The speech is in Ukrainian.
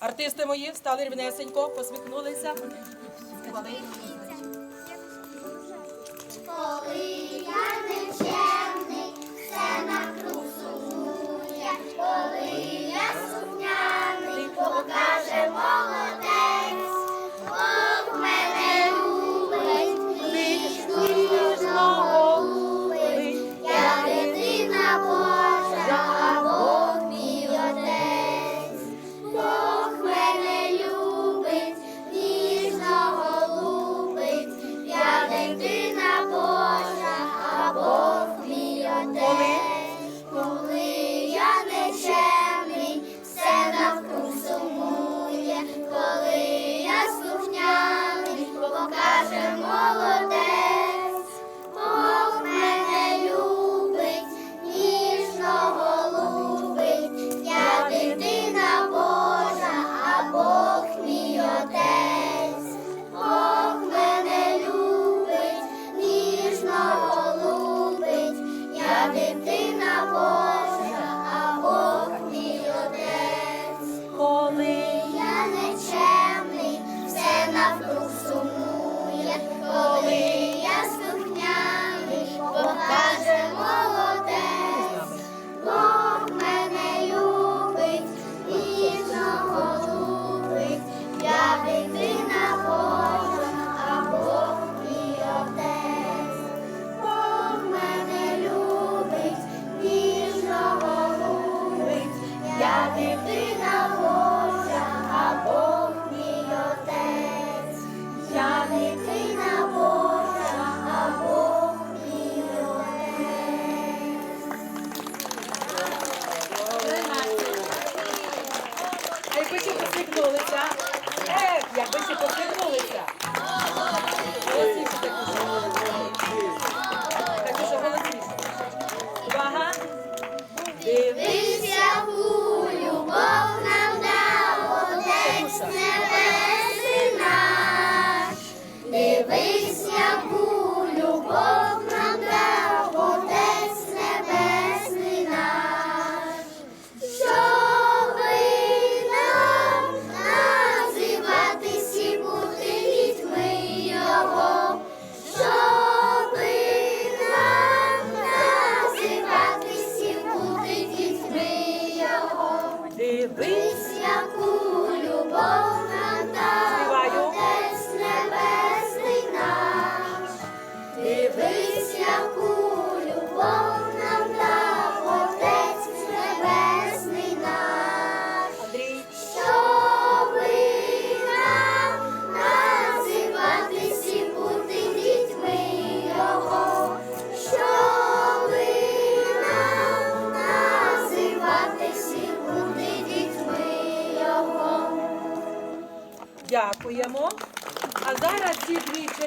Артисти мої встали рівнесенько, посміхнулися. дитина. Якби ще посміхнулися. Е, якби ще посміхнулися. Голосніше так уже. Голосніше. Увага. Дивись. living. Дякуємо. А зараз ці дві